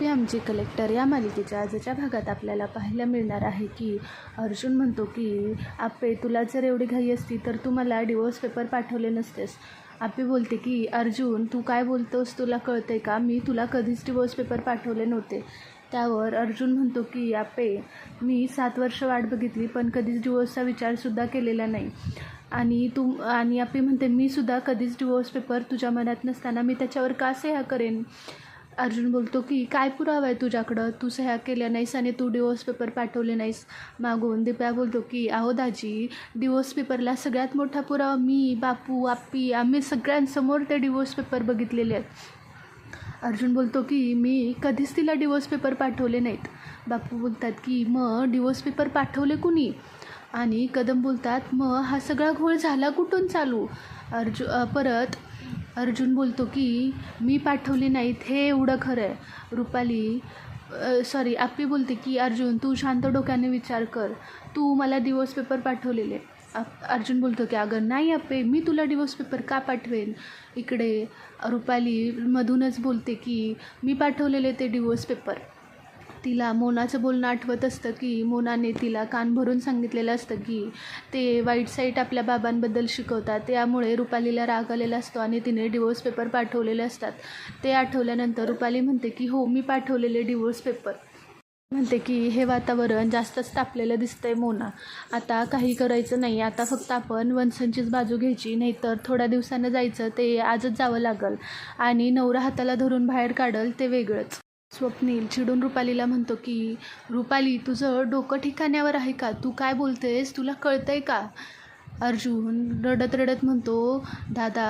आप्पी आमची कलेक्टर या मालिकेच्या आजच्या भागात आपल्याला पाहायला मिळणार आहे की अर्जुन म्हणतो की आप्पे तुला जर एवढी घाई असती तर तू मला डिवोर्स पेपर पाठवले नसतेस. आप्पी बोलते की अर्जुन तू काय बोलतोस तुला कळते का? मी तुला कधीच डिवोर्स पेपर पाठवले नव्हते. त्यावर अर्जुन म्हणतो की आप्पे मी सात वर्ष वाट बघितली पण कधीच डिवोर्सचा विचारसुद्धा केलेला नाही. आणि तू आणि आप्पी म्हणते मी सुद्धा कधीच डिवोर्स पेपर तुझ्या मनात नसताना मी त्याच्यावर का सह्या करेन? अर्जुन बोलतो की काय पुरावा आहे तुझ्याकडं? तू सह्या केल्या नाहीस आणि तू डिवोर्स पेपर पाठवले नाहीस. मागून दिप्या बोलतो की अहो दाजी डिवोर्स पेपरला सगळ्यात मोठा पुरावा मी बापू आप्पी आम्ही सगळ्यांसमोर ते डिवोर्स पेपर बघितलेले आहेत. अर्जुन बोलतो की मी कधीच तिला डिवोर्स पेपर पाठवले नाहीत. बापू बोलतात की मग डिवोर्स पेपर पाठवले कुणी? आणि कदम बोलतात मग हा सगळा घोळ झाला कुठून चालू? अर्जु परत अर्जुन बोलतो की मी पाठवले नाहीत हे एवढं खरं आहे. रुपाली सॉरी आप्पी बोलते की अर्जुन तू शांत डोक्याने विचार कर. तू मला दिवस पेपर पाठवलेले. अर्जुन बोलतो की अगं नाही आपे मी तुला डिवोर्स पेपर का पाठवेन? इकडे रुपाली मधूनच बोलते की मी पाठवलेले ते डिवोर्स पेपर तिला मोनाचं बोलणं आठवत असतं की मोनाने तिला कान भरून सांगितलेलं असतं की ते वाईट साईट आपल्या बाबांबद्दल शिकवतात. त्यामुळे रुपालीला राग आलेला असतो आणि तिने डिवोर्स पेपर पाठवलेले असतात. ते आठवल्यानंतर रुपाली म्हणते की हो मी पाठवलेले डिवोर्स पेपर म्हणते की हे वातावरण जास्तच तापलेलं दिसतंय मोना. आता काही करायचं नाही. आता फक्त आपण वनसनचीच बाजू घ्यायची. नाहीतर थोड्या दिवसानं जायचं. ते आजच जावं लागल. आणि नवरा हाताला धरून बाहेर काढल ते वेगळंच. स्वप्नील चिडून रुपालीला म्हणतो की रुपाली तुझं डोकं ठिकाण्यावर आहे का? तू काय बोलतेस? तुला कळतंय का? अर्जुन रडत रडत म्हणतो दादा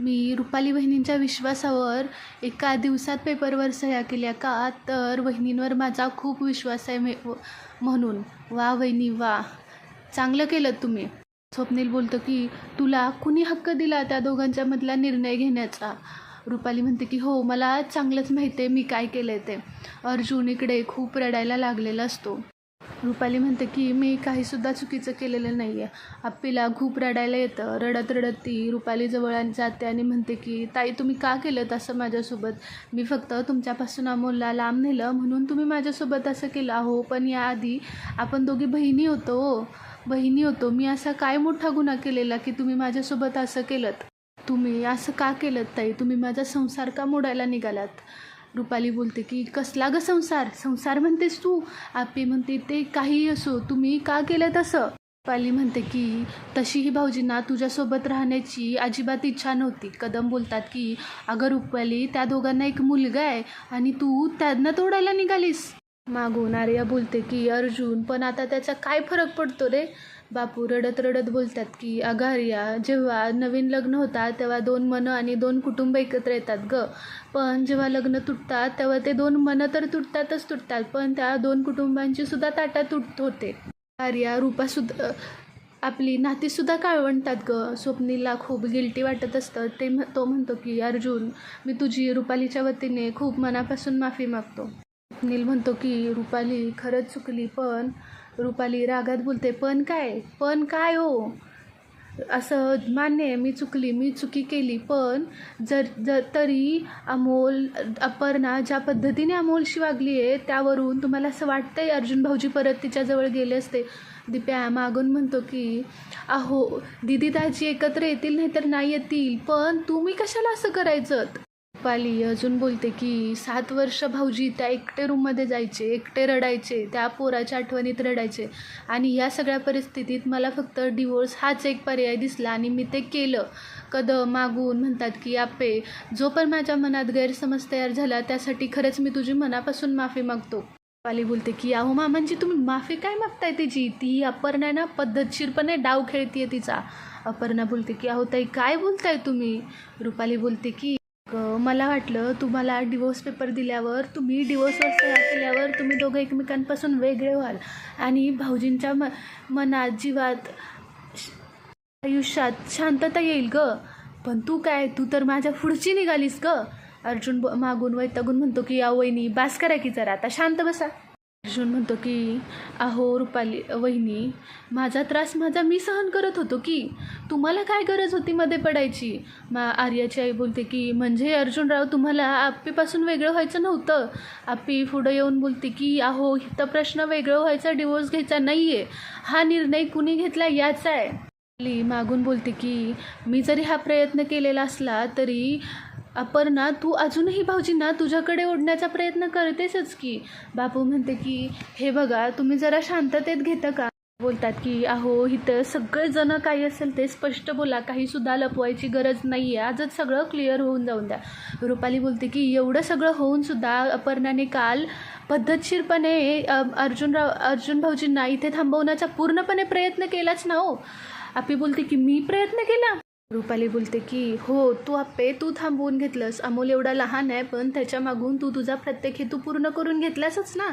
मी रुपाली बहिणींच्या विश्वासावर एका दिवसात पेपरवर सह्या केल्या का? तर वहिनींवर माझा खूप विश्वास आहे म्हणून वा वहिनी वा. चांगलं केलं तुम्ही. स्वप्नील बोलतो की तुला कुणी हक्क दिला त्या दोघांच्या मधला निर्णय घेण्याचा? रुपाली म्हणते की हो मला चांगलंच माहिती आहे मी काय केलं आहे ते. अर्जुन इकडे खूप रडायला लागलेला असतो. रुपाली म्हणते की मी काहीसुद्धा चुकीचं केलेलं नाही आहे आप्पीला खूप रडायला येतं. रडत रडत ती रुपालीजवळ आणि जाते आणि म्हणते की ताई तुम्ही का केलं असं माझ्यासोबत? मी फक्त तुमच्यापासून अमोलला लांब नेलं म्हणून तुम्ही माझ्यासोबत असं केलं हो पण याआधी आपण दोघी बहिणी होतो बहिणी होतो. मी असा काय मोठा गुन्हा केलेला की तुम्ही माझ्यासोबत असं केलं तुम्ही असं का केलं ताई? तुम्ही माझा संसार का मोडायला निघालात? रुपाली बोलते की कसला ग संसार? संसार म्हणतेस तू? आपी म्हणते ते काहीही असो. तुम्ही का केलं तसं रुपाली म्हणते की तशीही भाऊजींना तुझ्यासोबत राहण्याची अजिबात इच्छा नव्हती. कदम बोलतात की अगं रुपाली त्या दोघांना एक मुलगा आहे आणि तू त्यांना तोडायला निघालीस. मागून आर्या बोलते की अर्जुन पण आता त्याचा काय फरक पडतो रे? बापू रडत रडत बोलतात की अगं जेव्हा नवीन लग्न होतात तेव्हा दोन मनं आणि दोन कुटुंब एकत्र येतात ग. पण जेव्हा लग्न तुटतात तेव्हा ते दोन मनं तर तुटतातच तुटतात पण त्या दोन कुटुंबांची सुद्धा ताटा तुटत होते. आर्या रूपासुद्धा आपली नातीसुद्धा काळवंटात ग. स्वप्नीला खूप गिल्टी वाटत असतं. ते म्ह तो म्हणतो की अर्जुन मी तुझी रुपालीच्या वतीने खूप मनापासून माफी मागतो. स्वप्नील म्हणतो की रुपाली खरंच चुकली पण रुपाली रागात बोलते पण काय? पण काय हो? असं मान्य आहे मी चुकली मी चुकी केली पण जर जर तरी अमोल अपर्णा ज्या पद्धतीने अमोलशी वागली आहे त्यावरून तुम्हाला असं वाटतंय अर्जुन भाऊजी परत तिच्याजवळ गेले असते? दिप्या मागून म्हणतो की अहो दिदी दाजी एकत्र येतील नाही तर नाही येतील पण तुम्ही कशाला असं करायचं? रुपाली अजून बोलते की सात वर्ष भाऊजी त्या एकटे रूममध्ये जायचे एकटे रडायचे त्या पोराच्या आठवणीत रडायचे. आणि या सगळ्या परिस्थितीत मला फक्त डिवोर्स हाच एक पर्याय दिसला आणि मी ते केलं. कदम मागून म्हणतात की आपे जो पण माझ्या मनात गैरसमज तयार झाला त्यासाठी खरंच मी तुझी मनापासून माफी मागतो. पाली बोलते की अहो मामांची तुम्ही माफी काय मागताय तिची? ती अपर्णा ना पद्धतशीरपणे डाव खेळतीये तिचा. अपर्णा बोलते की अहो ताई काय बोलताय तुम्ही? रुपाली बोलते की मला वाटलं तुम्हाला डिवोर्स पेपर दिल्यावर तुम्ही डिवोर्सवर सह्या केल्यावर तुम्ही दोघं एकमेकांपासून वेगळे व्हाल. आणि भाऊजींच्या म मनात जीवात आयुष्यात शांतता येईल ग. पण तू काय तू तर माझ्या पुढची निघालीस ग. अर्जुन ब- मागून वैतागून म्हणतो की या वहिनी बास करा की जरा आता शांत बसा. अर्जुन म्हणतो की अहो रुपाली वहिनी माझा त्रास माझा मी सहन करत होतो की तुम्हाला काय गरज होती मध्ये पडायची? मा आर्याची आई बोलते की म्हणजे अर्जुनराव तुम्हाला आप्पीपासून वेगळं व्हायचं नव्हतं. आप्पी पुढं येऊन बोलते की अहो इथं प्रश्न वेगळं व्हायचा डिवोर्स घ्यायचा नाही आहे हा निर्णय कुणी घेतला याचा आहे. मागून बोलते की मी जरी हा प्रयत्न केलेला असला तरी अपर्णा तू अजूनही भाऊजींना तुझ्याकडे ओढण्याचा प्रयत्न करतेसच की. बापू म्हणते की हे बघा तुम्ही जरा शांततेत घेता का? बोलतात की अहो इथं सगळेजण काही असेल ते स्पष्ट बोला. काही सुद्धा लपवायची गरज नाही आहे आजच सगळं क्लिअर होऊन जाऊन द्या. रुपाली बोलते की एवढं सगळं होऊन सुद्धा अपर्णाने काल पद्धतशीरपणे अर्जुनराव अर्जुन भाऊजींना इथे थांबवण्याचा पूर्णपणे प्रयत्न केलाच ना हो. आपी बोलते की मी प्रयत्न केला? रुपाली बोलते की हो तू आप्पे तू थांबवून घेतलंस. अमोल एवढा लहान आहे पण त्याच्या मागून तू तुझा प्रत्येक हेतू पूर्ण करून घेतलासच ना.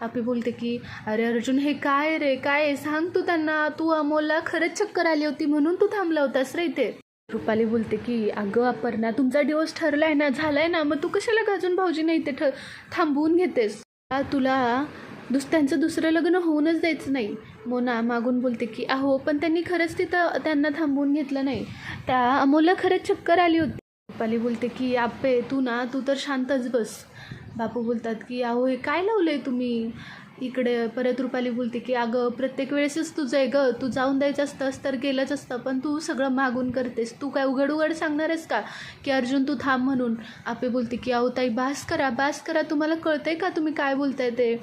आपे बोलते की अरे अर्जुन हे काय रे? काय सांग तू त्यांना. तू अमोलला खरंच चक्कर आली होती म्हणून तू थांबला होतास रे इथे. रुपाली बोलते की अगं अपर्णा तुमचा डिवोर्स ठरलाय ना? झालाय ना? मग तू कशाला गाजून भाऊजीने इथे ठ थांबवून घेतेस? तुला दुस त्यांचं दुसरं लग्न होऊनच द्यायचं नाही. मोना मागून बोलते की अहो पण त्यांनी खरंच तिथं त्यांना थांबवून घेतलं नाही. त्या अमोलला खरंच चक्कर आली होती. रुपाली बोलते की आप्पे तू ना तू तर शांतच बस. बापू बोलतात की अहो हे काय लावलं आहे तुम्ही? इकडे परत रुपाली बोलते की अगं प्रत्येक वेळेसच तुझं आहे गं. तू जाऊन द्यायचं असतंस तर गेलंच असतं पण तू सगळं मागून करतेस. तू काय उघड उघड सांगणार आहेस का की अर्जुन तू थांब म्हणून. आपे बोलते की अहो ताई बास करा बास करा. तुम्हाला कळतंय का तुम्ही काय बोलताय ते?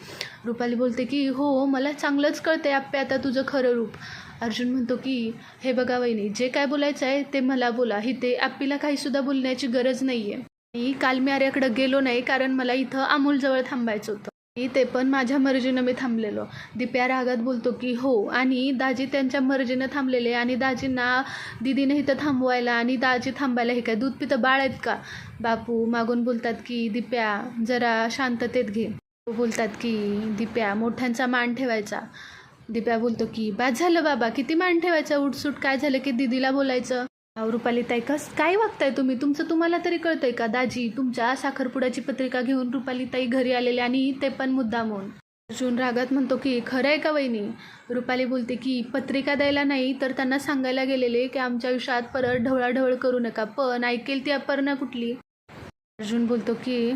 रुपाली बोलते की हो, हो मला चांगलंच कळतंय आप्पे आता तुझं खरं रूप. अर्जुन म्हणतो की हे बघा वहिनी जे काय बोलायचं आहे ते मला बोला. इथे आप्पीला काहीसुद्धा बोलण्याची गरज नाही आहे मी काल मी आर्याकडं गेलो नाही कारण मला इथं अमोलजवळ थांबायचं होतं. मी ते पण माझ्या मर्जीनं मी थांबलेलो. दिप्या रागात बोलतो की हो. आणि दाजी त्यांच्या मर्जीनं थांबलेले आणि दाजींना दिदीने इथं थांबवायला आणि दाजी थांबायला हे काय दूध पितं बाळ आहेत का? बापू मागून बोलतात की दिप्या जरा शांततेत घे. बोलतात की दिप्या मोठ्यांचा मान ठेवायचा. दिप्या बोलतो की बाद झालं बाबा किती मान ठेवायचा? उठसूट काय झालं की दिदीला बोलायचं? अहो, रुपाली ताई कस काय वागताय तुम्ही? तुमचं तुम्हाला तरी कळतंय का? दाजी तुमच्या साखरपुड्याची पत्रिका घेऊन रुपाली ताई घरी आलेले आणि ते पण मुद्दामून अर्जुन रागात म्हणतो की खरं आहे का वहिनी? रुपाली बोलते की पत्रिका द्यायला नाही तर त्यांना सांगायला गेलेले की आमच्या आयुष्यात परत ढवळाढवळ करू नका पण ऐकेल ती अपर्णा कुठली? अर्जुन बोलतो की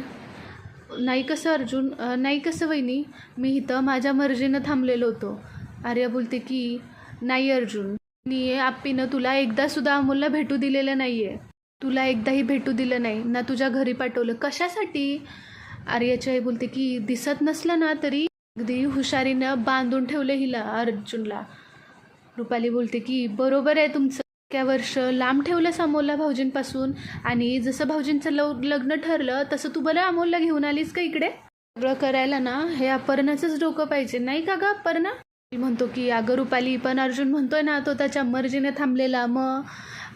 नाही कसं अर्जुन नाही कसं वहिनी? मी इथं माझ्या मर्जीनं थांबलेलो होतो. आर्या बोलते की नाही अर्जुन मी आप्पीनं तुला एकदा सुद्धा अमोलला भेटू दिलेलं नाही आहे तुला एकदाही भेटू दिलं नाही. ना तुझ्या घरी पाठवलं. कशासाठी? आर्याची आई बोलते की दिसत नसलं ना तरी अगदी हुशारीनं बांधून ठेवलं हिला अर्जुनला. रुपाली बोलते की बरोबर आहे तुमचं. इतक्या वर्ष लांब ठेवलंस अमोलला भाऊजींपासून आणि जसं भाऊजींचं लव लग्न ठरलं तसं तू बरं अमोलला घेऊन आलीस का इकडे? सगळं करायला ना हे अपर्णाचंच डोकं पाहिजे. नाही का ग अपर्णा? म्हणतो की अगं रुपाली पण अर्जुन म्हणतोय ना तो त्याच्या मर्जीने थांबलेला. मग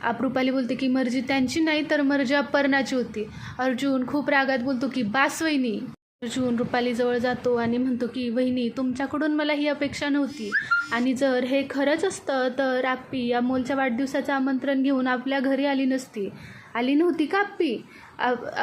आप रुपाली बोलते की मर्जी त्यांची नाही तर मर्जी अपर्णाची होती. अर्जुन खूप रागात बोलतो की बास वहिनी. अर्जुन रुपालीजवळ जातो आणि म्हणतो की वहिनी तुमच्याकडून मला ही अपेक्षा नव्हती. आणि जर हे खरंच असतं तर आप्पी अमोलच्या वाढदिवसाचं आमंत्रण घेऊन आपल्या घरी आली नसती. आली नव्हती का आप्पी?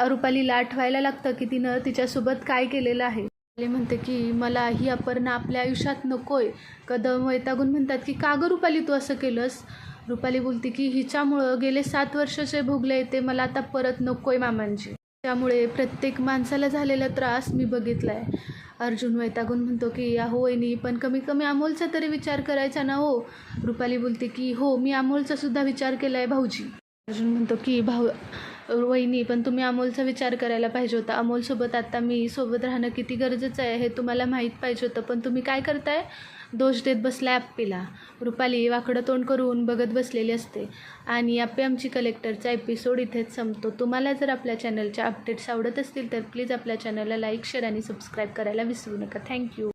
रुपालीला आठवायला लागतं की तिनं तिच्यासोबत काय केलेलं आहे. म्हणते की मला ही अपर्णा आपल्या आयुष्यात नकोय. कदम वैतागून म्हणतात की का गं रुपाली तू असं केलंस? रुपाली बोलते की हिच्यामुळं गेले सात वर्ष जे भोगले ते मला आता परत नकोय मामांची. त्यामुळे प्रत्येक माणसाला झालेला त्रास मी बघितला आहे अर्जुन वैतागून म्हणतो की अहो वहिनी पण कमी कमी अमोलचा तरी विचार करायचा ना हो. रुपाली बोलते की हो मी अमोलचा सुद्धा विचार केला आहे भाऊजी. अर्जुन म्हणतो की भाऊ वहिनी पण तुम्ही अमोलचा विचार करायला पाहिजे होता. अमोलसोबत आत्ता मी सोबत राहणं किती गरजेचं आहे हे तुम्हाला माहीत पाहिजे होतं. पण तुम्ही काय करताय? दोष देत बसला आप्पीला. रुपाली वाकडं तोंड करून बघत बसलेली असते. आणि आप्पे आमची कलेक्टरचा एपिसोड इथेच संपतो. तुम्हाला जर आपल्या चॅनलच्या अपडेट्स आवडत असतील तर प्लीज आपल्या चॅनलला लाईक शेअर आणि सबस्क्राईब करायला विसरू नका. थँक्यू